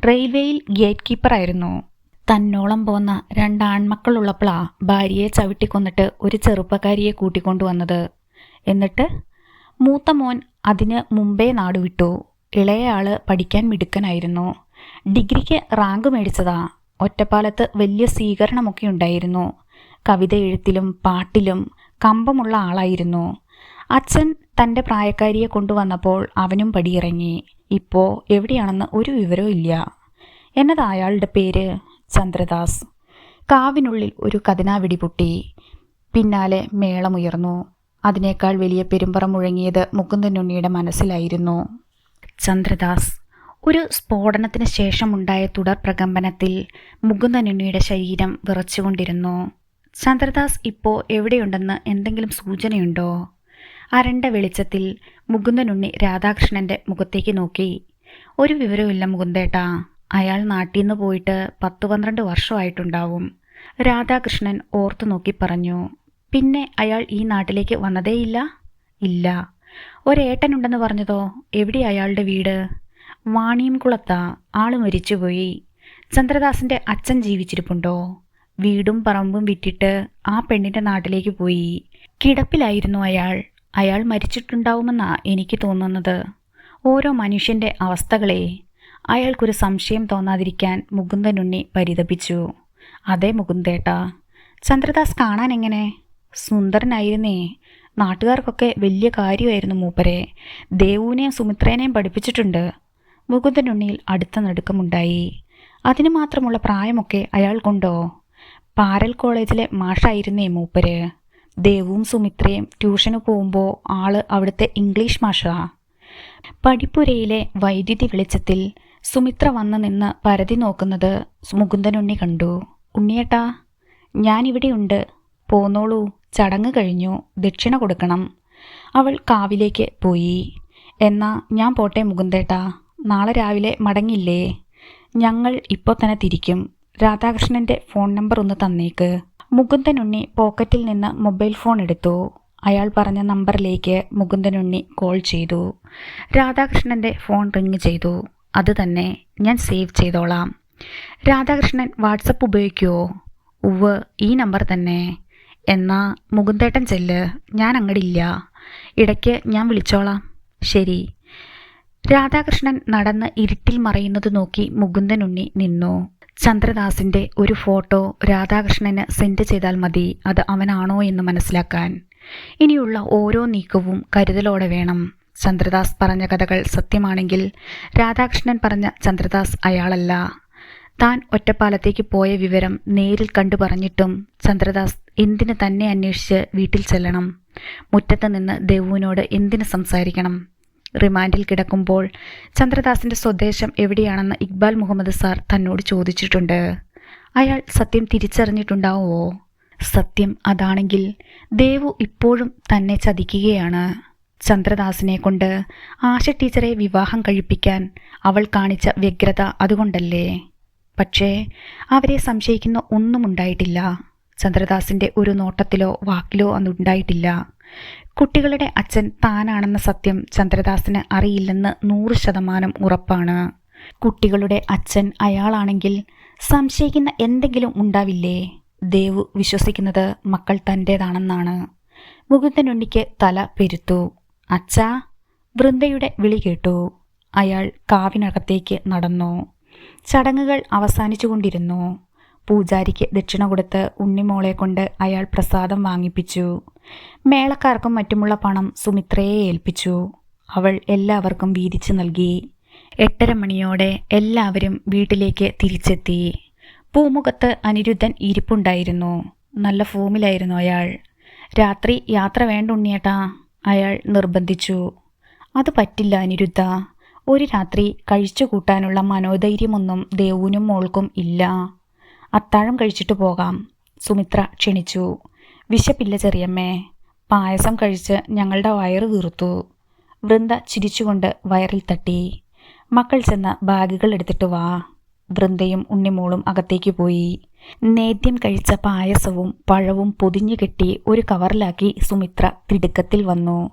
റെയിൽവേയിൽ ഗേറ്റ് കീപ്പറായിരുന്നു തന്നോളം പോന്ന രണ്ടാൺമക്കളുള്ളപ്പോളാ ഭാര്യയെ ചവിട്ടിക്കൊന്നിട്ട് ഒരു ചെറുപ്പക്കാരിയെ കൂട്ടിക്കൊണ്ടുവന്നത് എന്നിട്ട് മൂത്ത മോൻ അതിന് മുമ്പേ നാടുവിട്ടു ഇളയയാൾ പഠിക്കാൻ മിടുക്കനായിരുന്നു. ഡിഗ്രിക്ക് റാങ്ക് മേടിച്ചതാ. ഒറ്റപ്പാലത്ത് വലിയ സ്വീകരണമൊക്കെ ഉണ്ടായിരുന്നു. കവിത എഴുത്തിലും പാട്ടിലും കമ്പമുള്ള ആളായിരുന്നു. അച്ഛൻ തന്റെ പ്രായക്കാരിയെ കൊണ്ടുവന്നപ്പോൾ അവനും പടിയിറങ്ങി. ഇപ്പോൾ എവിടെയാണെന്ന് ഒരു വിവരവും ഇല്ല. എന്നത് അയാളുടെ പേര് ചന്ദ്രദാസ്. കാവിനുള്ളിൽ ഒരു കതിനാവിടി പൊട്ടി പിന്നാലെ മേളമുയർന്നു. അതിനേക്കാൾ വലിയ പെരുമ്പറ മുഴങ്ങിയത് മുകുന്ദനുണ്ണിയുടെ മനസ്സിലായിരുന്നു. ചന്ദ്രദാസ് ഒരു സ്ഫോടനത്തിന് ശേഷമുണ്ടായ തുടർ പ്രകമ്പനത്തിൽ മുകുന്ദനുണ്ണിയുടെ ശരീരം വിറച്ചുകൊണ്ടിരുന്നു. ചന്ദ്രദാസ് ഇപ്പോൾ എവിടെയുണ്ടെന്ന് എന്തെങ്കിലും സൂചനയുണ്ടോ? അരണ്ട വെളിച്ചത്തിൽ മുകുന്ദനുണ്ണി രാധാകൃഷ്ണന്റെ മുഖത്തേക്ക് നോക്കി. ഒരു വിവരവുമില്ല മുകുന്ദേട്ടാ. അയാൾ നാട്ടിൽ നിന്ന് പോയിട്ട് പത്ത് പന്ത്രണ്ട് വർഷമായിട്ടുണ്ടാവും. രാധാകൃഷ്ണൻ ഓർത്തു നോക്കി പറഞ്ഞു പിന്നെ അയാൾ ഈ നാട്ടിലേക്ക് വന്നതേയില്ല? ഇല്ല. ഒരേട്ടനുണ്ടെന്ന് പറഞ്ഞതോ? എവിടെ അയാളുടെ വീട്? വാണിയംകുളത്താ. ആൾ മരിച്ചുപോയി. ചന്ദ്രദാസിന്റെ അച്ഛൻ ജീവിച്ചിരിപ്പുണ്ടോ? വീടും പറമ്പും വിറ്റിട്ട് ആ പെണ്ണിന്റെ നാട്ടിലേക്ക് പോയി. കിടപ്പിലായിരുന്നു അയാൾ. അയാൾ മരിച്ചിട്ടുണ്ടാവുമെന്നാ എനിക്ക് തോന്നുന്നത്. ഓരോ മനുഷ്യന്റെ അവസ്ഥകളെ അയാൾക്കൊരു സംശയം തോന്നാതിരിക്കാൻ മുകുന്ദനുണ്ണി പരിതപിച്ചു. അതെ മുകുന്ദേട്ടാ ചന്ദ്രദാസ് കാണാൻ എങ്ങനെ? സുന്ദരനായിരുന്നേ. നാട്ടുകാർക്കൊക്കെ വലിയ കാര്യമായിരുന്നു മൂപ്പരെ. ദേവുവിനെയും സുമിത്രേനെയും പഠിപ്പിച്ചിട്ടുണ്ട്. മുകുന്ദനുണ്ണിയിൽ അടുത്ത നടുക്കമുണ്ടായി. അതിനു മാത്രമുള്ള പ്രായമൊക്കെ അയാൾക്കുണ്ടോ കൊണ്ടോ? പാരൽ കോളേജിലെ മാഷായിരുന്നേ മൂപ്പര്. ദേവും സുമിത്രയും ട്യൂഷന് പോകുമ്പോൾ ആൾ അവിടുത്തെ ഇംഗ്ലീഷ് മാഷാ. പടിപ്പുരയിലെ വൈദ്യുതി വെളിച്ചത്തിൽ സുമിത്ര വന്നു നിന്ന് പരതി നോക്കുന്നത് മുകുന്ദനുണ്ണി കണ്ടു. ഉണ്ണിയേട്ടാ ഞാനിവിടെയുണ്ട്. പോന്നോളൂ. ചടങ്ങ് കഴിഞ്ഞു. ദക്ഷിണ കൊടുക്കണം. അവൾ കാവിലേക്ക് പോയി. എന്നാ ഞാൻ പോട്ടെ മുകുന്ദേട്ടാ. നാളെ രാവിലെ മടങ്ങില്ലേ. ഞങ്ങൾ ഇപ്പോൾ തന്നെ തിരിക്കും. രാധാകൃഷ്ണന്റെ ഫോൺ നമ്പർ ഒന്ന് തന്നേക്ക്. മുകുന്ദനുണ്ണി പോക്കറ്റിൽ നിന്ന് മൊബൈൽ ഫോൺ എടുത്തു. അയാൾ പറഞ്ഞ നമ്പറിലേക്ക് മുകുന്ദനുണ്ണി കോൾ ചെയ്തു. രാധാകൃഷ്ണന്റെ ഫോൺ റിങ് ചെയ്തു. അത് തന്നെ ഞാൻ സേവ് ചെയ്തോളാം. രാധാകൃഷ്ണൻ വാട്സപ്പ് ഉപയോഗിക്കുമോ ഉവ് ഈ നമ്പർ തന്നെ. എന്നാ മുകുന്ദേട്ടൻ ചെല്ല്. ഞാൻ അങ്ങടില്ല. ഇടയ്ക്ക് ഞാൻ വിളിച്ചോളാം. ശരി. രാധാകൃഷ്ണൻ നടന്ന് ഇരുട്ടിൽ മറയുന്നത് നോക്കി മുകുന്ദനുണ്ണി നിന്നു. ചന്ദ്രദാസിന്റെ ഒരു ഫോട്ടോ രാധാകൃഷ്ണന് സെൻഡ് ചെയ്താൽ മതി. അത് അവനാണോ എന്ന് മനസ്സിലാക്കാൻ. ഇനിയുള്ള ഓരോ നീക്കവും കരുതലോടെ വേണം. ചന്ദ്രദാസ് പറഞ്ഞ കഥകൾ സത്യമാണെങ്കിൽ രാധാകൃഷ്ണൻ പറഞ്ഞ ചന്ദ്രദാസ് അയാളല്ല. താൻ ഒറ്റപ്പാലത്തേക്ക് പോയ വിവരം നേരിൽ കണ്ടു പറഞ്ഞിട്ടും ചന്ദ്രദാസ് എന്തിനു തന്നെ അന്വേഷിച്ച് വീട്ടിൽ ചെല്ലണം? മുറ്റത്ത് നിന്ന് ദേവുവിനോട് എന്തിനു സംസാരിക്കണം? റിമാൻഡിൽ കിടക്കുമ്പോൾ ചന്ദ്രദാസിന്റെ സ്വദേശം എവിടെയാണെന്ന് ഇക്ബാൽ മുഹമ്മദ് സാർ തന്നോട് ചോദിച്ചിട്ടുണ്ട്. അയാൾ സത്യം തിരിച്ചറിഞ്ഞിട്ടുണ്ടാവുമോ? സത്യം അതാണെങ്കിൽ ദേവു ഇപ്പോഴും തന്നെ ചതിക്കുകയാണ്. ചന്ദ്രദാസിനെ കൊണ്ട് ആശ ടീച്ചറെ വിവാഹം കഴിപ്പിക്കാൻ അവൾ കാണിച്ച വ്യഗ്രത അതുകൊണ്ടല്ലേ? പക്ഷേ അവരെ സംശയിക്കുന്ന ഒന്നും ഉണ്ടായിട്ടില്ല. ചന്ദ്രദാസിന്റെ ഒരു നോട്ടത്തിലോ വാക്കിലോ അതുണ്ടായിട്ടില്ല കുട്ടികളുടെ അച്ഛൻ താനാണെന്ന സത്യം ചന്ദ്രദാസിന് അറിയില്ലെന്ന് നൂറ് ശതമാനം ഉറപ്പാണ്. കുട്ടികളുടെ അച്ഛൻ അയാളാണെങ്കിൽ സംശയിക്കുന്ന എന്തെങ്കിലും ഉണ്ടാവില്ലേ? ദേവു വിശ്വസിക്കുന്നത് മക്കൾ തന്റേതാണെന്നാണ്. മുകുന്ദനുണ്ണിക്ക് തല പെരുത്തു. അച്ഛാ വൃന്ദയുടെ വിളി കേട്ടു. അയാൾ കാവിനകത്തേക്ക് നടന്നു. ചടങ്ങുകൾ അവസാനിച്ചുകൊണ്ടിരുന്നു. പൂജാരിക്ക് ദക്ഷിണ കൊടുത്ത് ഉണ്ണിമോളെ കൊണ്ട് അയാൾ പ്രസാദം വാങ്ങിപ്പിച്ചു. മേളക്കാർക്കും മറ്റുമുള്ള പണം സുമിത്രയെ ഏൽപ്പിച്ചു. അവൾ എല്ലാവർക്കും വീതിച്ചു നൽകി. എട്ടര മണിയോടെ എല്ലാവരും വീട്ടിലേക്ക് തിരിച്ചെത്തി. പൂമുഖത്ത് അനിരുദ്ധൻ ഇരിപ്പുണ്ടായിരുന്നു. നല്ല ഫോമിലായിരുന്നു അയാൾ. രാത്രി യാത്ര വേണ്ട ഉണ്ണിയേട്ടാ അയാൾ നിർബന്ധിച്ചു. അത് പറ്റില്ല അനിരുദ്ധ. ഒരു രാത്രി കഴിച്ചു കൂട്ടാനുള്ള മനോധൈര്യമൊന്നും ദേവൂനും മോൾക്കും ഇല്ല. അത്താഴം കഴിച്ചിട്ട് പോകാം. സുമിത്ര ക്ഷണിച്ചു. വിശപ്പില്ല ചെറിയമ്മേ. പായസം കഴിച്ച് ഞങ്ങളുടെ വയറ് വീർത്തു. വൃന്ദ ചിരിച്ചുകൊണ്ട് വയറിൽ തട്ടി. മക്കൾ ചെന്ന് ബാഗുകൾ എടുത്തിട്ട് വാ. വൃന്ദയും ഉണ്ണിമോളും അകത്തേക്ക് പോയി. നേദ്യം കഴിച്ച പായസവും പഴവും പൊതിഞ്ഞു കെട്ടി ഒരു കവറിലാക്കി സുമിത്ര തിടുക്കത്തിൽ വന്നു.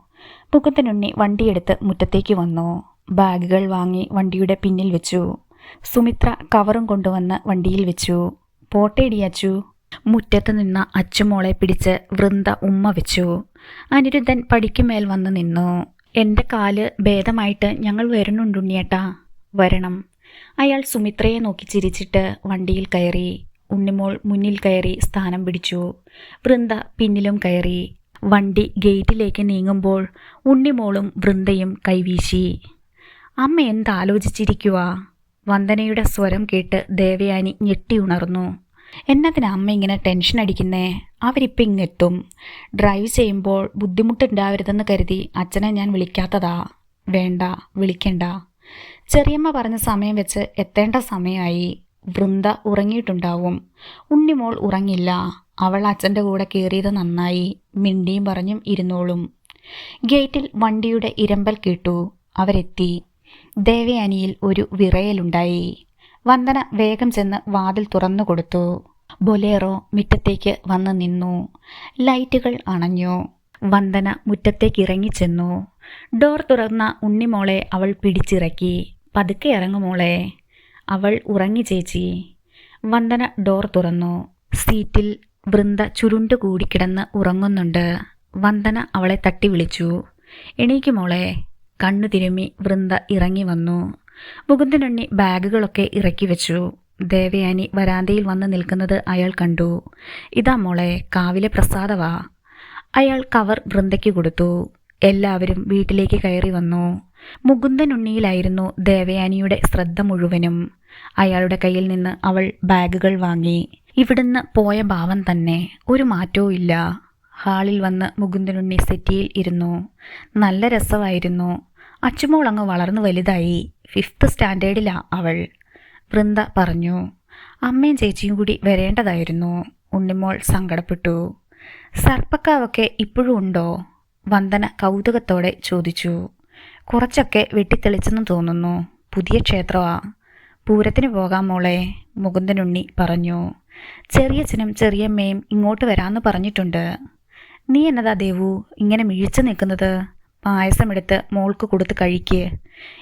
മുഖത്തിനുണ്ണി വണ്ടിയെടുത്ത് മുറ്റത്തേക്ക് വന്നു. ബാഗുകൾ വാങ്ങി വണ്ടിയുടെ പിന്നിൽ വെച്ചു. സുമിത്ര കവറും കൊണ്ടുവന്ന് വണ്ടിയിൽ വെച്ചു. പോട്ടേടിയച്ചു മുറ്റത്ത് നിന്ന അച്ചുമോളെ പിടിച്ച് വൃന്ദ ഉമ്മ വെച്ചു. അനിരുദ്ധൻ പടിക്കുമേൽ വന്ന് നിന്നു. എന്റെ കാൽ ഭേദമായിട്ട് ഞങ്ങൾ വരുന്നുണ്ടുണ്ണിയേട്ടാ വരണം. അയാൾ സുമിത്രയെ നോക്കി ചിരിച്ചിട്ട് വണ്ടിയിൽ കയറി. ഉണ്ണിമോൾ മുന്നിൽ കയറി സ്ഥാനം പിടിച്ചു. വൃന്ദ പിന്നിലും കയറി. വണ്ടി ഗേറ്റിലേക്ക് നീങ്ങുമ്പോൾ ഉണ്ണിമോളും വൃന്ദയും കൈവീശി. അമ്മ എന്താലോചിച്ചിരിക്കുക വന്ദനയുടെ സ്വരം കേട്ട് ദേവയാനി ഞെട്ടിയുണർന്നു എന്നതിനാ അമ്മ ഇങ്ങനെ ടെൻഷൻ അടിക്കുന്നേ? അവരിപ്പം ഇങ്ങെത്തും. ഡ്രൈവ് ചെയ്യുമ്പോൾ ബുദ്ധിമുട്ടുണ്ടാവരുതെന്ന് കരുതി അച്ഛനെ ഞാൻ വിളിക്കാത്തതാ. വേണ്ട വിളിക്കണ്ട. ചെറിയമ്മ പറഞ്ഞ സമയം വെച്ച് എത്തേണ്ട സമയമായി. വൃന്ദ ഉറങ്ങിയിട്ടുണ്ടാവും. ഉണ്ണിമോൾ ഉറങ്ങില്ല. അവൾ അച്ഛന്റെ കൂടെ കയറിയത് നന്നായി. മിണ്ടിയും പറഞ്ഞും ഇരുന്നോളും. ഗേറ്റിൽ വണ്ടിയുടെ ഇരമ്പൽ കേട്ടു. അവരെത്തി. ദേവയാനിയിൽ ഒരു വിറയലുണ്ടായി. വന്ദന വേഗം ചെന്ന് വാതിൽ തുറന്നു കൊടുത്തു. ബൊലേറോ മുറ്റത്തേക്ക് വന്ന് നിന്നു. ലൈറ്റുകൾ അണഞ്ഞു. വന്ദന മുറ്റത്തേക്ക് ഇറങ്ങിച്ചെന്നു ഡോർ തുറന്ന ഉണ്ണിമോളെ അവൾ പിടിച്ചിറക്കി. പതുക്കെ ഇറങ്ങുമോളെ അവൾ ഉറങ്ങി ചേച്ചി. വന്ദന ഡോർ തുറന്നു. സീറ്റിൽ വൃന്ദ ചുരുണ്ടുകൂടി കിടന്ന് ഉറങ്ങുന്നുണ്ട്. വന്ദന അവളെ തട്ടി വിളിച്ചു. എണീക്കുമോളെ കണ്ണു തിരുമ്മി വൃന്ദ ഇറങ്ങി വന്നു. മുകുന്ദനുണ്ണി ബാഗുകളൊക്കെ ഇറക്കി വെച്ചു. ദേവയാനി വരാന്തയിൽ വന്ന് നിൽക്കുന്നത് അയാൾ കണ്ടു. ഇതാ മോളെ കാവിലെ പ്രസാദവാ. അയാൾ കവർ വൃന്ദയ്ക്ക് കൊടുത്തു. എല്ലാവരും വീട്ടിലേക്ക് കയറി വന്നു. മുകുന്ദനുണ്ണിയിലായിരുന്നു ദേവയാനിയുടെ ശ്രദ്ധ മുഴുവനും. അയാളുടെ കയ്യിൽ നിന്ന് അവൾ ബാഗുകൾ വാങ്ങി. ഇവിടുന്ന് പോയ ഭാവം തന്നെ ഒരു മാറ്റവും ഇല്ല. ഹാളിൽ വന്ന് മുകുന്ദനുണ്ണി സെറ്റിയിൽ ഇരുന്നു. നല്ല രസമായിരുന്നു. അച്ചുമോൾ അങ്ങ് വളർന്നു വലുതായി. ഫിഫ്ത്ത് സ്റ്റാൻഡേർഡിലാ അവൾ വൃന്ദ പറഞ്ഞു അമ്മയും ചേച്ചിയും കൂടി വരേണ്ടതായിരുന്നു. ഉണ്ണിമോൾ സങ്കടപ്പെട്ടു. സർപ്പക്കാവൊക്കെ ഇപ്പോഴും ഉണ്ടോ? വന്ദന കൗതുകത്തോടെ ചോദിച്ചു. കുറച്ചൊക്കെ വെട്ടിത്തെളിച്ചെന്ന് തോന്നുന്നു. പുതിയ ക്ഷേത്രമാ പൂരത്തിന് പോകാം മോളെ മുകുന്ദനുണ്ണി പറഞ്ഞു. ചെറിയ ചെറിയച്ഛനും ചെറിയമ്മയും ഇങ്ങോട്ട് വരാമെന്ന് പറഞ്ഞിട്ടുണ്ട്. നീ എന്നതാ ദേവു ഇങ്ങനെ മിഴിച്ചു നിൽക്കുന്നത്? പായസമെടുത്ത് മോൾക്ക് കൊടുത്ത് കഴിക്കേ.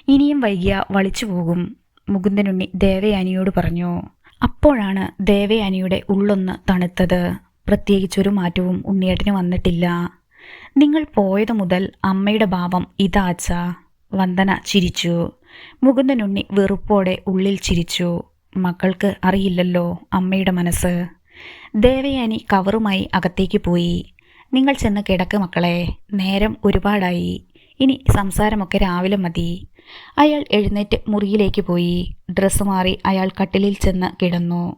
ഇനിയും വൈകിയ വളിച്ചു പോകും. മുകുന്ദനുണ്ണി ദേവയാനിയോട് പറഞ്ഞു അപ്പോഴാണ് ദേവയാനിയുടെ ഉള്ളൊന്ന് തണുത്തത്. പ്രത്യേകിച്ചൊരു മാറ്റവും ഉണ്ണിയേട്ടന് വന്നിട്ടില്ല. നിങ്ങൾ പോയത് മുതൽ അമ്മയുടെ ഭാവം ഇതാച്ച വന്ദന ചിരിച്ചു. മുകുന്ദനുണ്ണി വെറുപ്പോടെ ഉള്ളിൽ ചിരിച്ചു. മക്കൾക്ക് അറിയില്ലല്ലോ അമ്മയുടെ മനസ്സ്. ദേവയാനി കവറുമായി അകത്തേക്ക് പോയി. നിങ്ങൾ ചെന്ന് കിടക്ക് മക്കളെ. നേരം ഒരുപാടായി. ഇനി സംസാരമൊക്കെ രാവിലെ മതി. അയാൾ എഴുന്നേറ്റ് മുറിയിലേക്ക് പോയി. ഡ്രസ്സ് മാറി അയാൾ കട്ടിലിൽ ചെന്ന് കിടന്നു.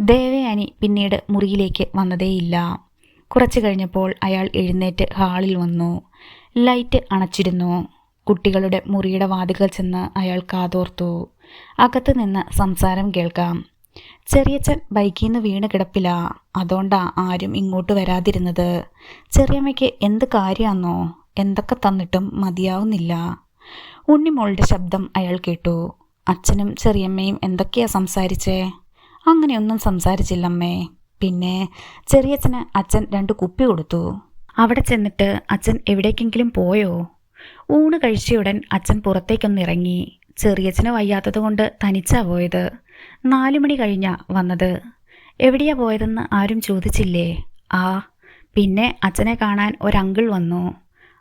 ദേവയാനി പിന്നീട് മുറിയിലേക്ക് വന്നതേയില്ല. കുറച്ചു കഴിഞ്ഞപ്പോൾ അയാൾ എഴുന്നേറ്റ് ഹാളിൽ വന്നു. ലൈറ്റ് അണച്ചിരുന്നു. കുട്ടികളുടെ മുറിയുടെ വാതികൾ ചെന്ന് അയാൾ കാതോർത്തു. അകത്ത് നിന്ന് സംസാരം കേൾക്കാം. ചെറിയച്ഛൻ ബൈക്കിൽ നിന്ന് വീണ് കിടപ്പില്ല അതുകൊണ്ടാ ആരും ഇങ്ങോട്ട് വരാതിരുന്നത്. ചെറിയമ്മയ്ക്ക് എന്ത് കാര്യമാണെന്നോ എന്തൊക്കെ തന്നിട്ടും മതിയാവുന്നില്ല. ഉണ്ണിമോളുടെ ശബ്ദം അയാൾ കേട്ടു. അച്ഛനും ചെറിയമ്മയും എന്തൊക്കെയാ സംസാരിച്ചേ? അങ്ങനെയൊന്നും സംസാരിച്ചില്ലമ്മേ. പിന്നെ ചെറിയച്ഛന് അച്ഛൻ രണ്ട് കുപ്പി കൊടുത്തു. അവിടെ ചെന്നിട്ട് അച്ഛൻ എവിടേക്കെങ്കിലും പോയോ? ഊണ് കഴിച്ചയുടൻ അച്ഛൻ പുറത്തേക്കൊന്നിറങ്ങി. ചെറിയച്ഛന് വയ്യാത്തത് കൊണ്ട് തനിച്ചാ പോയത്. മണി കഴിഞ്ഞാ വന്നത്. എവിടെയാ പോയതെന്ന് ആരും ചോദിച്ചില്ലേ? ആ പിന്നെ അച്ഛനെ കാണാൻ ഒരങ്കിൾ വന്നു.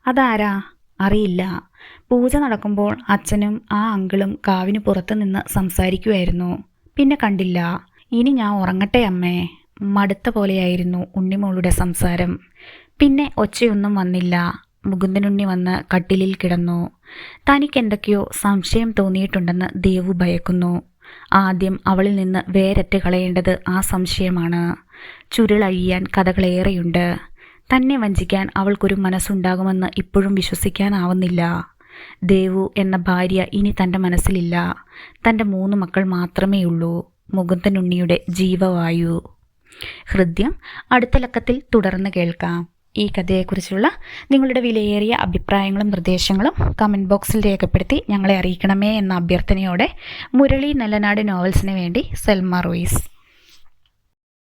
അതാരാ? അറിയില്ല. പൂജ നടക്കുമ്പോൾ അച്ഛനും ആ അങ്കിളും കാവിന് പുറത്ത് നിന്ന് സംസാരിക്കുമായിരുന്നു പിന്നെ കണ്ടില്ല. ഇനി ഞാൻ ഉറങ്ങട്ടെ അമ്മേ. മടുത്ത പോലെയായിരുന്നു ഉണ്ണിമോളുടെ സംസാരം. പിന്നെ ഒച്ചയൊന്നും വന്നില്ല. മുകുന്ദനുണ്ണി വന്ന് കട്ടിലിൽ കിടന്നു. തനിക്ക് എന്തൊക്കെയോ സംശയം തോന്നിയിട്ടുണ്ടെന്ന് ദേവു ഭയക്കുന്നു. ആദ്യം അവളിൽ നിന്ന് വേരറ്റ് കളയേണ്ടത് ആ സംശയമാണ്. ചുരുളഴിയാൻ കഥകളേറെയുണ്ട്. തന്നെ വഞ്ചിക്കാൻ അവൾക്കൊരു മനസ്സുണ്ടാകുമെന്ന് ഇപ്പോഴും വിശ്വസിക്കാനാവുന്നില്ല. ദേവു എന്ന ഭാര്യ ഇനി തന്റെ മനസ്സിലില്ല. തന്റെ മൂന്ന് മക്കൾ മാത്രമേ ഉള്ളൂ മുകുന്ദനുണ്ണിയുടെ ജീവവായു. ഹൃദ്യം അടുത്ത ലക്കത്തിൽ തുടർന്ന് കേൾക്കാം. ഈ കഥയെക്കുറിച്ചുള്ള നിങ്ങളുടെ വിലയേറിയ അഭിപ്രായങ്ങളും നിർദ്ദേശങ്ങളും കമന്റ് ബോക്സിൽ രേഖപ്പെടുത്തി ഞങ്ങളെ അറിയിക്കണമേ എന്ന അഭ്യർത്ഥനയോടെ മുരളി നല്ലനാട് നോവൽസിന് വേണ്ടി സെൽമ റോയിസ്.